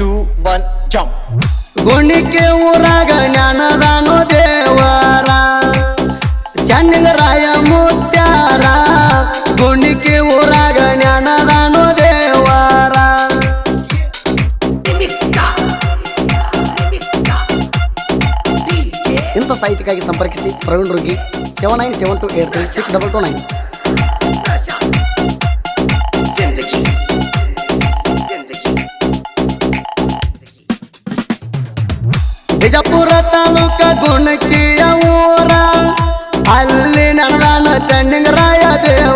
Two one jump ಗುಣಿಕೆ ಊರಾಗ ಜ್ಞಾನದಾನು ದೇವರ. ಚನ್ನಂಗರಾಯ ಮುತ್ಯಾರ. ಗುಣಿಕೆ ಊರಾಗ ಜ್ಞಾನದಾನು ದೇವರ. ಇಂಥ ಸಾಹಿತ್ಯಕ್ಕಾಗಿ ಸಂಪರ್ಕಿಸಿ Praveen Rugi seven nine seven two eight three six double two nine ತಾಲೂಕ ಗುಣಕಿಯ ಊರ. ಅಲ್ಲಿ ನಡೆದಾನ ಚನ್ನಂಗರಾಯ ದೇವರ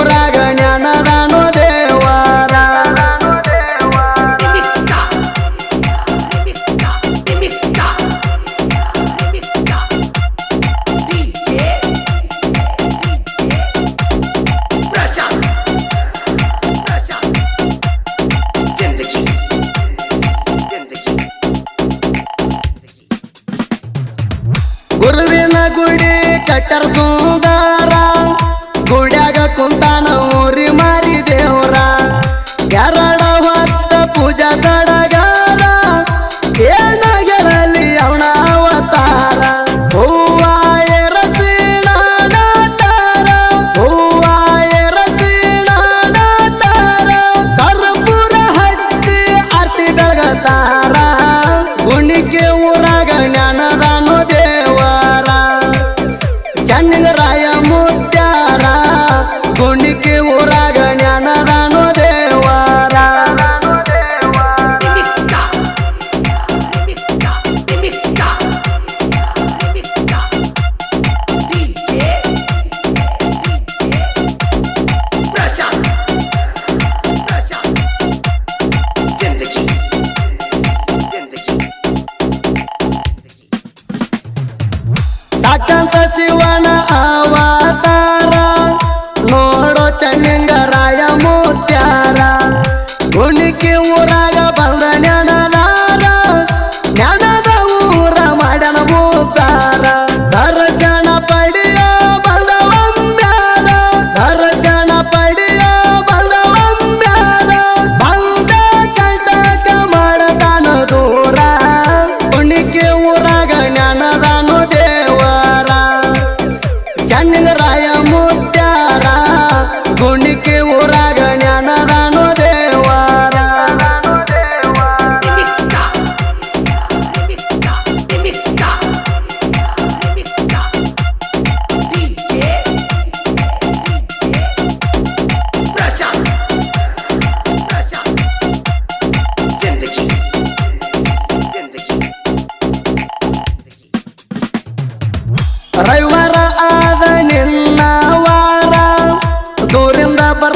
ಊರಾಗ ಜ್ಞಾನದಾನು ದೇವರ ಗುರುವಿನ ಗುಡಿ ಕಟ್ಟರ ಸುಂದರ Asante siwana awa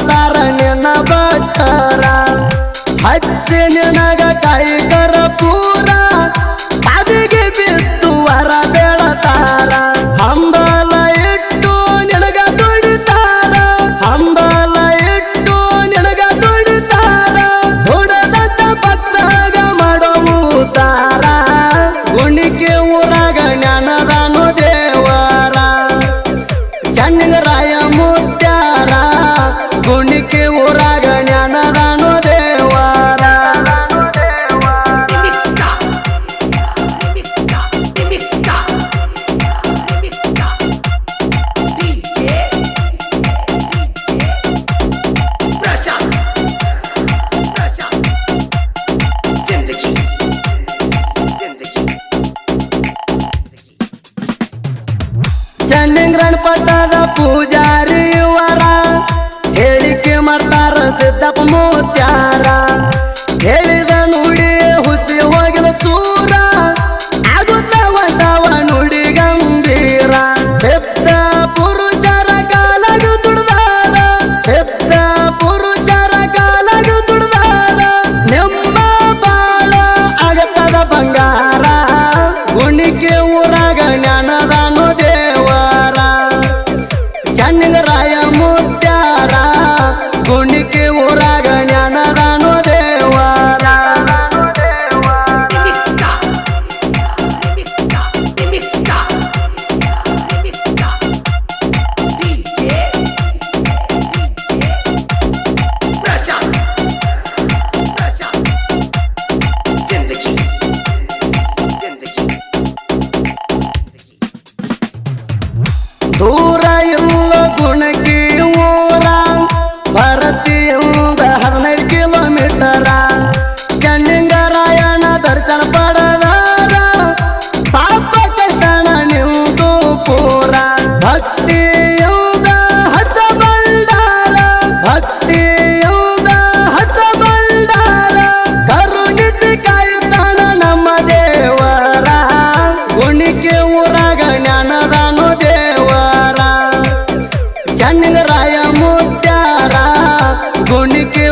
ಬರ್ತಾರ ನಿನ್ನ ಭಕ್ತರ. ಹಚ್ಚಿ ನಿನಗ ಕೈಕರ ಪೂರ. ಪಾದಿಗೆ ಬಿತ್ತು ವರ ಬೆಳತಾರ ಹಂಬಲ ಇಟ್ಟು ನಿನಗ ದುಡಿತಾರ. ಹಂಬಲ ಇಟ್ಟು ನಿನಗ ದುಡಿತಾರ. ದುಡದಂತ ಭಕ್ತಾಗ ಮಾಡವುತಾರ ಗುಣಿಕೆ ಊರಾಗ ಜ್ಞಾನದಾನು ದೇವರ. ಚನ್ನಂಗರಾಯ ಚನ್ನಂಗ್ರನ್ ಪಟ್ಟದ ಪೂಜಾರಿ. ಕೋಣಿಕೆ